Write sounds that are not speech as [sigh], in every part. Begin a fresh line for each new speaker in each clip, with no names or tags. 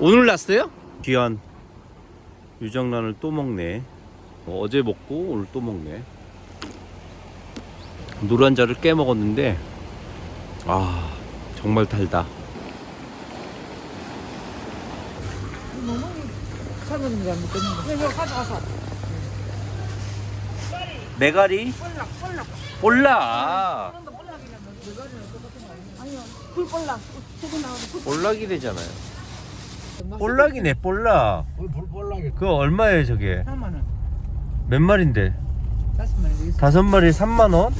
오늘 났어요? 귀한 유정란을 또 먹네. 어, 어제 먹고 오늘 또 먹네. 노란자를 깨 먹었는데 아 정말 달다. 메가리
볼락, 볼락.
볼락이 되잖아요. 볼락이네 볼락.
불볼락이
그거 얼마예요 저게?
3만 원.
몇 마리인데?
다섯 마리 여기 있어.
다섯 마리 3만 원?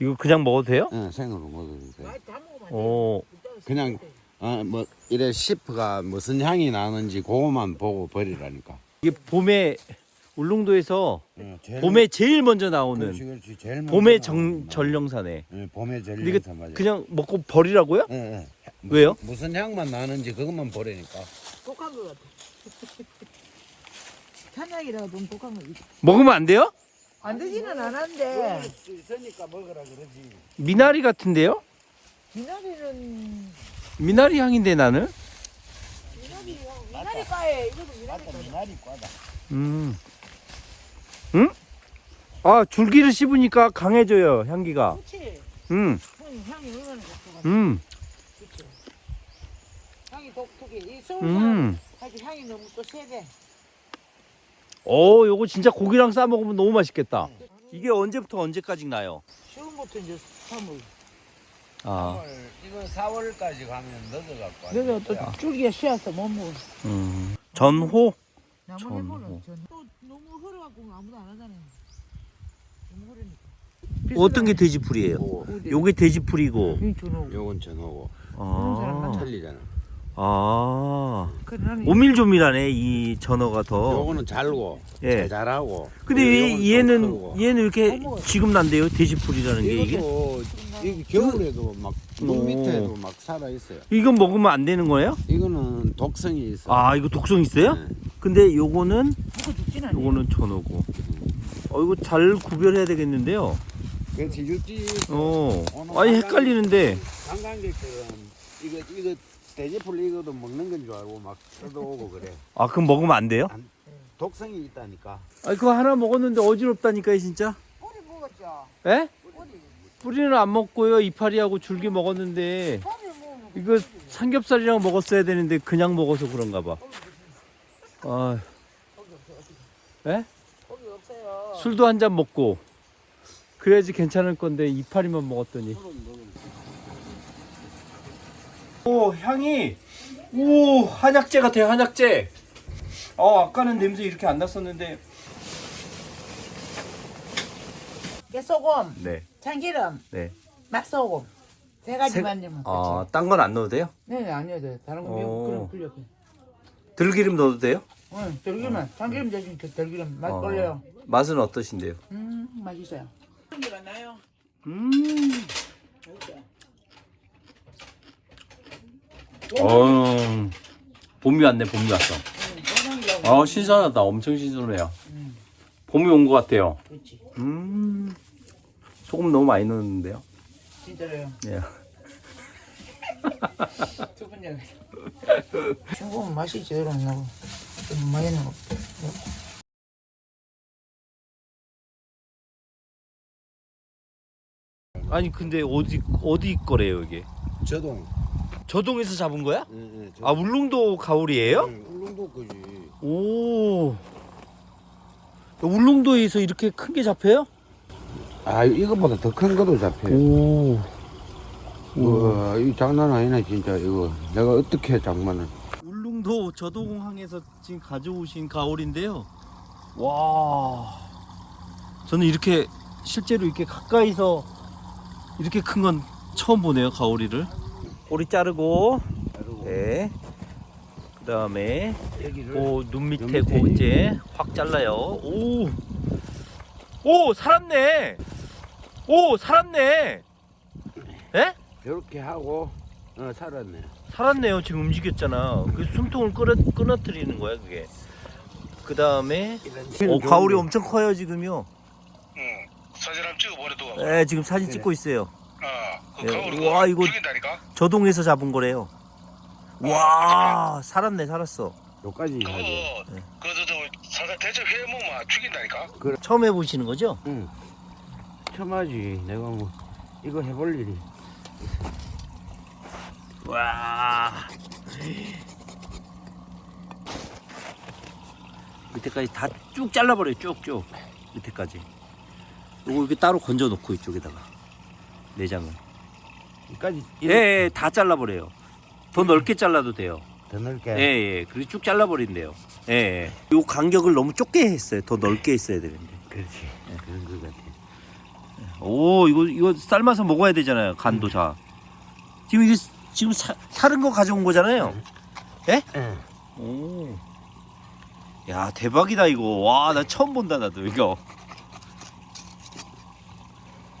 이거 그냥 먹어도 돼요?
응, 생으로 먹어도 돼.
많이 다.
오,
그냥 어, 뭐 이래 시프가 무슨 향이 나는지 그거만 보고 버리라니까.
이게 봄에 울릉도에서
응, 제일
봄에 제일 먼저 나오는
그렇지, 그렇지. 제일 먼저
봄의
나오는
정,
맛.
전령사네.
응, 봄의
근데 이거
전령사 맞아.
그냥 먹고 버리라고요?
응, 응. 무슨-
왜요?
무슨 향만 나는지 그것만 버리니까.
독한 [laughs] 거 같아. 찬양이라고 좀 독한 거. 있어.
먹으면 안 돼요?
안 되지는 않았는데.
수 있으니까 먹으라 그러지.
미나리 같은데요?
미나리는
미나리 향인데 나는?
미나리 미나리 과에 이것도 미나리 과.
미나리 과다.
음. 응? 아 줄기를 씹으니까 강해져요 향기가.
그렇지.
음,
향이 얼마나 좋고.
음,
그렇지. 향이 독특해. 이 서울
음.
사실 향이 너무 또 세대.
오, 요거 진짜 고기랑 싸 먹으면 너무 맛있겠다. 이게 언제부터 언제까지 나요?
지금부터 이제 3월.
아,
이거 4월까지 가면 늦어갖고.
내가 또 줄기가 쉬어서 못 먹어.
음, 전호.
나무
전.
또 너무 흐려갖고 아무도 안 하잖아요. 너무 흐르니까.
어떤 게 돼지풀이에요?
요거,
요게 돼지풀이고.
이 준호.
요건 전호고
아,
틀리잖아.
아, 오밀조밀하네 이 전어가 더.
요거는 잘고
예.
잘하고.
근데 왜
요거는 좀
얘는
크고.
얘는 이렇게. 지금 난데요? 돼지풀이라는 게 이게?
이것도 이게 겨울에도 막
오.
물 밑에도 막 살아 있어요.
이건 먹으면 안 되는 거예요?
이거는 독성이 있어.
아, 이거 독성 있어요?
네.
근데 요거는
죽진.
요거는 전어고. 어, 이거 잘 구별해야 되겠는데요.
그렇지 육지.
어, 아니 헷갈리는데.
관광객들은 이거 이거 돼지풀 이거도 먹는 건 줄 알고 막 뜯어오고 그래.
아, 그럼 먹으면 안 돼요?
독성이 있다니까.
아, 그거 하나 먹었는데 어지럽다니까요, 진짜.
뿌리 먹었죠.
에?
뿌리.
뿌리는 안 먹고요. 이파리하고 줄기 먹었는데 이거 삼겹살이랑 먹었어야 되는데 그냥 먹어서 그런가 봐. 아, 에?
없어요.
술도 한 잔 먹고 그래야지 괜찮을 건데 이파리만 먹었더니. 오 향이 오 한약재 같아요 한약재. 어 아까는 냄새 이렇게 안 났었는데.
깨소금,
네,
참기름,
네.
맛소금 세 가지만 넣으면
아, 딴 건 안 넣어도 돼요?
네, 네, 안 넣어도 돼. 다른 거
어.
미국 그럼 불려.
들기름 넣어도 돼요?
응, 들기름, 참기름 대신 그 들기름 맛
어.
올려요.
맛은 어떠신데요?
음, 맛있어요. 향기가 나요.
음. 어, 봄이 왔네, 봄이 왔어. 아, 신선하다. 엄청 신선해요.
음.
봄이 온 것 같아요.
그렇지.
음. 소금 너무 많이 넣었는데요.
진짜로요.
예. [laughs]
두 번째. 중국은 맛이 제대로 안 나고 좀 많이 나고.
아니, 근데 어디, 어디 거래요, 이게?
저동.
저동에서 잡은 거야?
예, 예, 저-
아, 울릉도 가오리예요
응, 울릉도 거지.
오. 울릉도에서 이렇게 큰 게 잡혀요?
아 이거보다 더 큰 것도 잡혀요.
오.
우와, 이 장난 아니네 진짜 이거. 내가 어떻게 장만을?
울릉도 저도공항에서 지금 가져오신 가오리인데요. 와, 저는 이렇게 실제로 이렇게 가까이서 이렇게 큰 건 처음 보네요 가오리를. 꼬리 자르고, 네. 그 다음에
여기를
그눈 밑에
눈 밑에
고 이제 확 잘라요. 오, 오 살았네. 오 살았네. 에?
이렇게 하고 어 살았네.
살았네요. 지금 움직였잖아. 그 숨통을 끊어, 끊어뜨리는 거야, 그게. 그 다음에, 어, 가오리 엄청 커요, 지금요.
사진 한번 찍어버려도.
네, 지금 사진 찍고 있어요.
어, 그
예, 우와, 이거-
죽인다니까.
저 동에서 잡은 거래요. 와, 살았네, 살았어.
요까지
그거.
네.
그저 저 사자 대접 해 먹으면 죽인다니까.
처음 해보시는 거죠?
응. 처음 하지. 내가 뭐 이거 해볼 일이.
와. 밑에까지 다 쭉 잘라버려요, 쭉쭉. 밑에까지. 요거 이렇게 따로 건져 놓고 이쪽에다가. 내장을.
여기까지
예, 예, 다 잘라버려요. 더 넓게 잘라도 돼요.
더 넓게.
예, 예. 그리고 쭉 잘라버린대요. 예, 예. 요 간격을 너무 좁게 했어요. 더 넓게 했어야 되는데.
그렇지. 그런 것 같아.
오, 이거, 이거 삶아서 먹어야 되잖아요. 간도 자. 지금 이게, 지금 사, 사른 거 가져온 거잖아요.
응.
오. 야, 대박이다, 이거. 와, 나 처음 본다, 나도, 이거.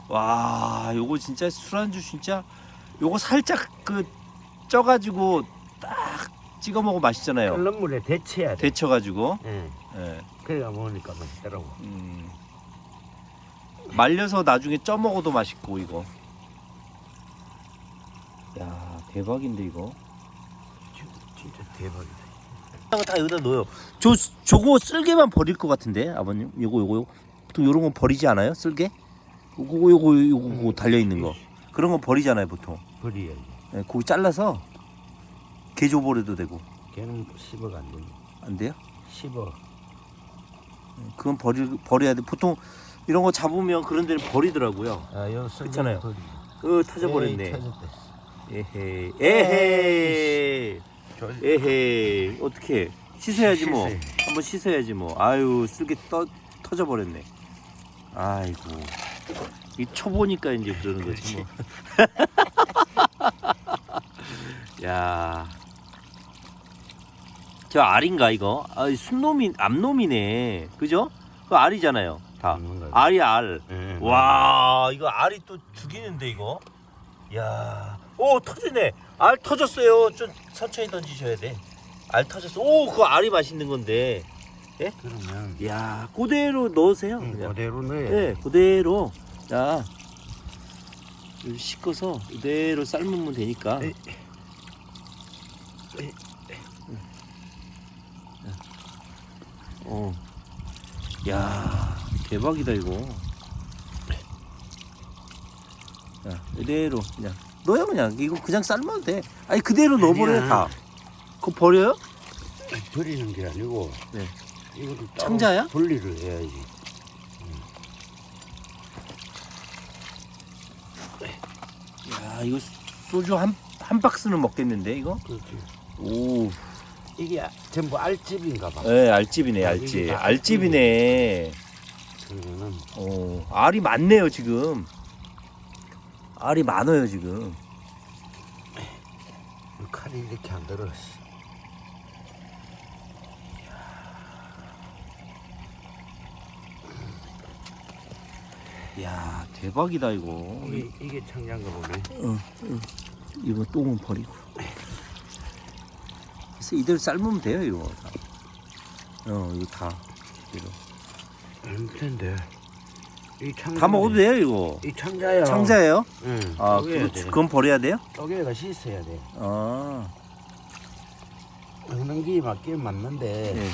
와, 요거 진짜 술안주 진짜. 요거 살짝 그, 쪄가지고 딱 찍어 먹으면 맛있잖아요.
끓는 물에 데쳐야 돼.
데쳐가지고.
예.
예.
그래가 먹으니까 맛있더라고.
음. 말려서 나중에 쪄 먹어도 맛있고, 이거. 야, 대박인데, 이거.
진- 진짜 대박이다.
이거 다 여기다 넣어요. 저 저거 쓸개만 버릴 것 같은데 아버님. 요거 요거 요거. 보통 요런 건 버리지 않아요? 쓸개? 요거 요거 요거, 요거 달려 있는 거. 그런 건 버리잖아요 보통.
버려야지.
예, 고기 잘라서 개조 버려도 되고
걔는 씹어가 안 돼.
안 돼요?
씹어.
그건 버리 버려야 돼. 보통 이런 거 잡으면 그런 데는 버리더라고요.
아, 요 쓸개
그렇잖아요.
버리.
어 터져버렸네.
에이, 터졌다.
에헤이 에헤이
저-
에헤이 어떻게 씻어야지 뭐.
씻어요.
한번 씻어야지 뭐. 아유 쓸개 떠 터져 버렸네. 아이고. 이 초보니까 이제 그러는 거지 뭐. [laughs] 야. 저 알인가 이거? 아, 이 순놈이 암놈이네. 그죠? 그 알이잖아요. 다.
먹는 거야.
알이 알.
응.
와, 이거 알이 또 죽이는데 이거. 야. 오, 터지네. 알 터졌어요. 좀 천천히 던지셔야 돼. 알 터졌어. 오, 그거 알이 맛있는 건데.
그러면
야, 그대로 넣으세요.
응,
그냥.
그대로 넣어야
네, 그대로. 자, 이렇게 씻어서 그대로 삶으면 되니까.
에이.
응. 어, 야, 대박이다 이거. 자, 그대로 그냥 넣어요 그냥 이거 그냥 삶아도 돼. 아니 그대로 넣어버려요
아니야.
다. 그거 버려요?
버리는 게 아니고
네.
이거를 따로
창자야?
분리를 해야지.
야, 이거 소주 한 한 박스는 먹겠는데 이거?
그렇지.
오.
이게 전부 알집인가 봐.
네, 알집이네,
아,
알집. 알집이네.
그러면은
어, 알이 많네요, 지금. 알이 많아요, 지금.
칼이 이렇게 안 들어.
이야, 대박이다, 이거.
이게 이게 창자인가 보네.
이거 똥은 버리고. 그래서 이대로 삶으면 돼요, 이거. 다. 어, 이거 다. 이거.
안 텐데. 이 창자.
다 먹어도 돼요, 이거.
이 창자야.
창자예요?
응.
아, 그,
돼.
그건 버려야 돼요?
쪼개가 씻어야 돼.
아,
먹는 게 맞긴 맞는데
네.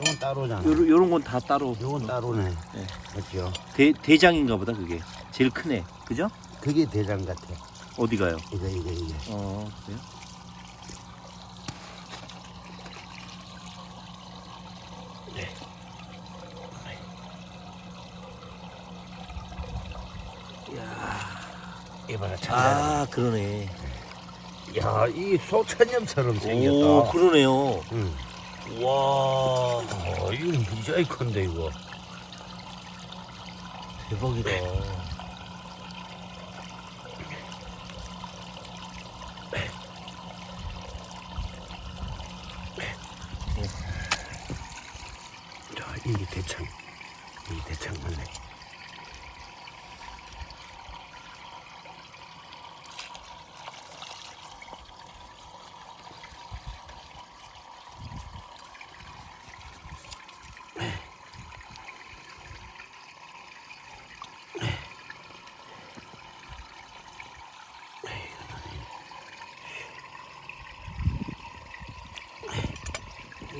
이건 따로잖아.
요런, 요런 건 다 따로.
이건 따로네.
네.
맞죠?
대, 대장인가 보다, 그게. 제일 크네. 그죠?
그게 대장 같아.
어디 가요?
이거 이거 이게.
어, 그래요?
이봐라 창자.
아, 그러네.
야, 이 소천염처럼 생겼다.
오, 그러네요.
응.
와.
어, 이건 굉장히 큰데 이거.
대박이다.
자, 이게 대창. 이게 대창 맞네.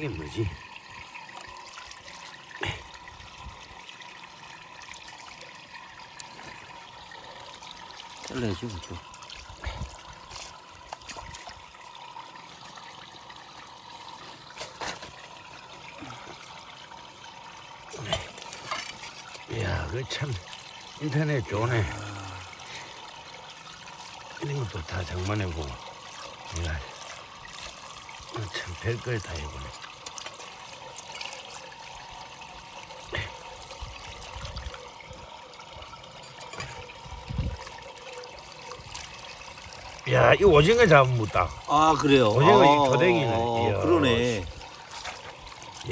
이게 뭐지?
잘라야죠 또.
이야, 그 참 인터넷 좋네. 이런 것도 다 장만해보고. 이야, 참 별걸 다 해보네. 야, 이 오징어 잡으면 묻다.
아 그래요.
오징어 이
아,
조댕이네.
아,
이야.
그러네.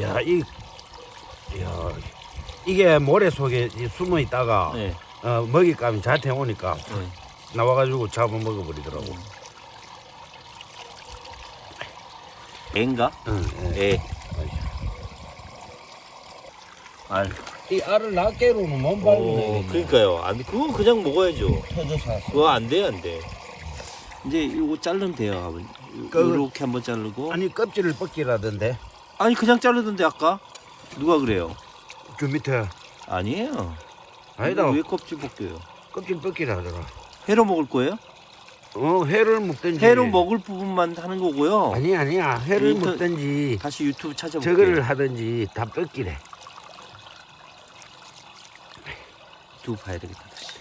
야, 이, 야, 이게 모래 속에 이 숨어 있다가
네.
어, 먹잇감이 저한테 오니까
네.
나와가지고 잡아 먹어버리더라고.
애인가?
응, 응.
애. 알.
이 알을 낱개로는 못
어, 그러니까요. 안 그거 그냥 먹어야죠.
터져서
그거 안 돼, 안 돼. 이제 이거 자르면 돼요, 아버님.
그-
이렇게 한번 자르고.
아니 껍질을 벗기라던데
아니 그냥 자르던데 아까 누가 그래요?
그 밑에
아니에요.
아니다
이거 왜 껍질 벗겨요?
껍질 벗기라 하더라.
회로 먹을 거예요?
어 회를 먹든지
회로 먹을 부분만 하는 거고요.
아니 아니야 회를
인터-
먹든지
다시 유튜브 찾아볼게요.
저거를 하든지 다 벗기래.
유튜브 봐야 되겠다 다시.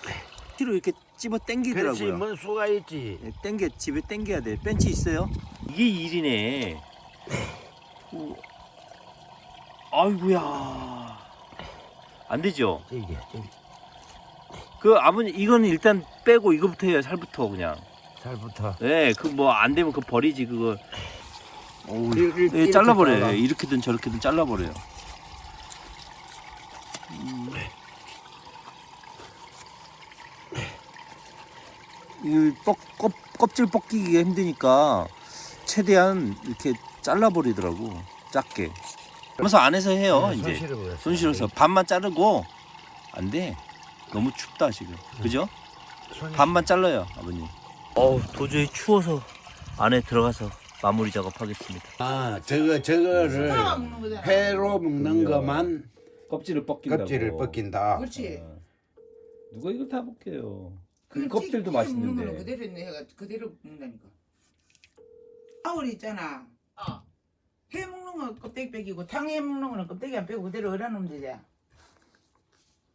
뒤로 이렇게 당기더라고요.
그렇지 뭔 수가 있지.
네, 당겨 집에 당겨야 돼. 벤치 있어요? 이게 일이네. 오. 아이고야. 안 되죠.
이게
그 아버님 이거는 일단 빼고 이거부터 해요. 살부터 그냥.
살부터.
네, 그뭐 안 되면 그 버리지 그거. 어우,
이렇게-
예,
이렇게
잘라버려요.
잘라.
예, 이렇게든 저렇게든 잘라버려요. 뻑, 껍, 껍질 벗기기가 힘드니까 최대한 이렇게 잘라버리더라고 작게. 그래서 안에서 해요
네,
이제.
손
실어서 반만 자르고 안 돼. 너무 춥다 지금. 그죠?
손이-
반만 잘라요 아버님. 어우 도저히 추워서 안에 들어가서 마무리 작업하겠습니다.
아 저거 저거를
거잖아.
회로 먹는 것만
껍질을 벗긴다고.
껍질을 벗긴다.
그렇지.
누가 이걸 다 벗겨요?
그
껍질도 맛있는데.
그대로 있네 해가 그대로 먹는다니까. 아우리 있잖아.
어.
해 먹는 거 껍데기 빼기고 탕해 먹는 거는 껍데기 안 빼고 그대로 얼어 놓으면 되잖아.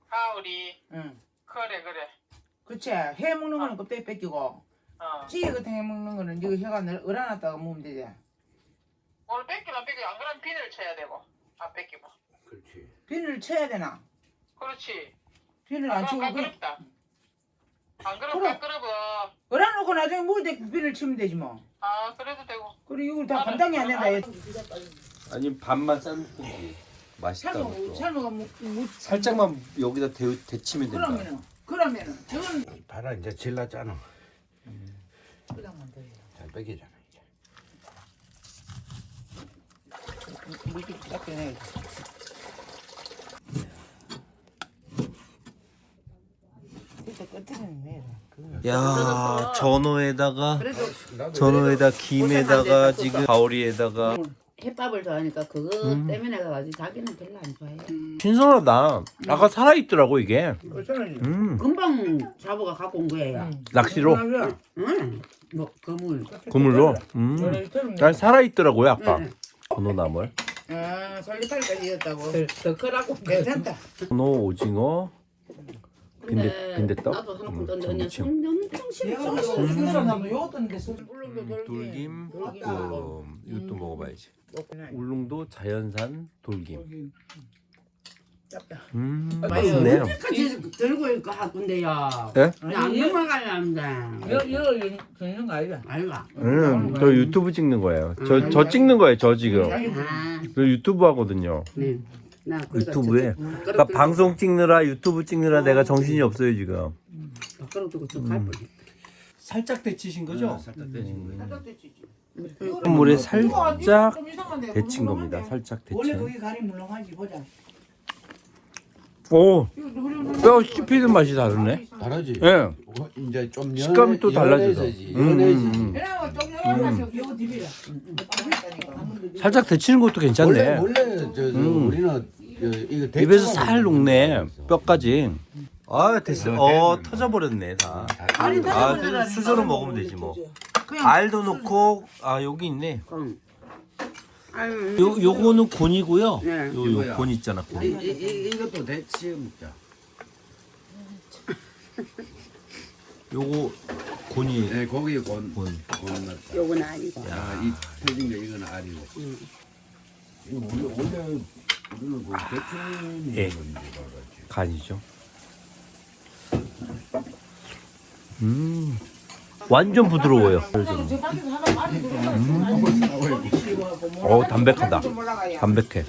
가을이
응.
그래 그래
그치. 해 먹는 거는 껍데기 뺏기고
어
찌개 같은 해 먹는 거는 이거 해가 얼어놨다가 먹으면 되잖아.
오늘 뺏기면 안 뺏기고 안 그러면 비늘 쳐야 되고 안 뺏기고
그렇지.
비늘을 쳐야 되나?
그렇지
비늘 안안 치고
그러면
그냥
까끄럽다 안 그러면
그럼.
까끄러워
얼어놓고 나중에 먹을 때 비늘 치면 되지 뭐.
아 그래도 되고
그리고 이거 다 감당이 안 된다. 얘.
아니 반만 삶든지 맛있다고
삶아,
또.
삶아가 뭐, 뭐
살짝만 여기다 데, 데치면 된다.
그러면은 그러면은 저건
봐라 이제 질렀잖아.
그냥만 더 해.
잘 벗기잖아 이제.
물기 딱 빼내. 끝에는
야 전어에다가
그래도
전어에다 김에다가 지금 가오리에다가
햇밥을 좋아하니까 그거
음.
때문에 가지고 자기는 별로 안 좋아해.
신선하다. 아까 살아 있더라고 이게.
그거는
음
금방 자부가 갖고 온 거예요.
낚시로
응. 뭐 그물.
그물로. 음. 난 살아 있더라고요 아까.
응.
전어나물.
아 설리팔까지 이었다고.
더 크라고.
괜찮다.
전어 오징어 빈대
근데
빈대떡.
나도 하나
음,
내가 요었던데 물렁도
음,
돌기.
돌김. 볶음 이것도 먹어봐야지. 울릉도 자연산 돌김.
짭다.
음
많이
맛있네.
언제까지 들고 있고 하군데요.
예?
안 넘어가려는데.
여여 듣는 거 아니야?
알가.
음, 저 유튜브 찍는 거예요. 저 저 찍는 거예요. 저 지금.
아,
저 유튜브 하거든요.
네.
유튜브에.
저쪽
그러니까 방송 찍느라 유튜브 찍느라 내가 정신이 없어요 지금.
그릇 들고 저갈 뻔.
살짝 데치신 거죠?
살짝 데친 거.
물에 살짝 데친. 겁니다. 살짝
원래
데친.
거기 간이 물렁하지 보자.
오, 뼈 씹히는 맛이 다르네.
다르지.
예.
어, 이제 좀
식감이 또.
연해지지.
음,
연해지.
음, 음. 살짝 데치는 것도 괜찮네.
원래 원래 저, 저
음.
우리는
입에서 살 녹네. 뼈까지. 아 됐어.
어,
어
됐네.
터져 버렸네 다.
아니,
아
터져버리더라니까.
수저로 먹으면 되지 뭐.
그냥
알도 넣고 아 여기 있네.
응. 아유.
요 요거는 곤이고요.
네.
요
이거야.
요곤 있잖아
이,
곤.
이, 이, 이것도 대치 먹자.
요거 곤이
네, 고기 곤,
곤.
곤 넣자.
요건 아니고.
야, 이 터진 거 이건 알이고. 이거 원래 원래 우리는 그 대추
예. 간이죠. 음 완전 부드러워요. 음. 어 담백하다. 담백해.